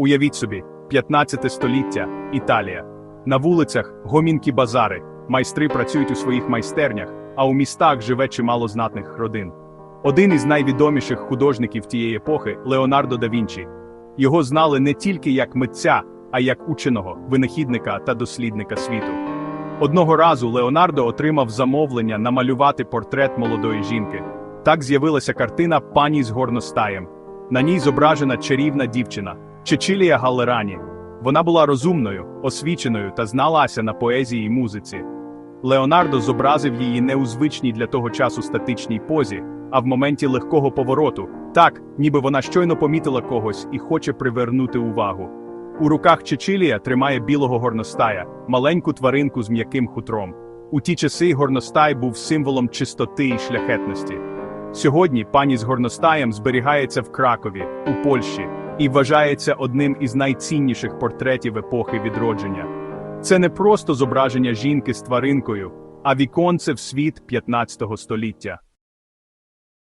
Уявіть собі, 15 століття, Італія. На вулицях гомінкі базари, майстри працюють у своїх майстернях, а у містах живе чимало знатних родин. Один із найвідоміших художників тієї епохи Леонардо да Вінчі. Його знали не тільки як митця, а як ученого, винахідника та дослідника світу. Одного разу Леонардо отримав замовлення намалювати портрет молодої жінки. Так з'явилася картина Пані з горностаєм. На ній зображена чарівна дівчина Чечілія Галерані. Вона була розумною, освіченою та зналася на поезії й музиці. Леонардо зобразив її не у звичній для того часу статичній позі, а в моменті легкого повороту, так, ніби вона щойно помітила когось і хоче привернути увагу. У руках Чечилія тримає білого горностая, маленьку тваринку з м'яким хутром. У ті часи горностай був символом чистоти і шляхетності. Сьогодні пані з горностаєм зберігається в Кракові, у Польщі, і вважається одним із найцінніших портретів епохи відродження. Це не просто зображення жінки з тваринкою, а віконце в світ 15 століття.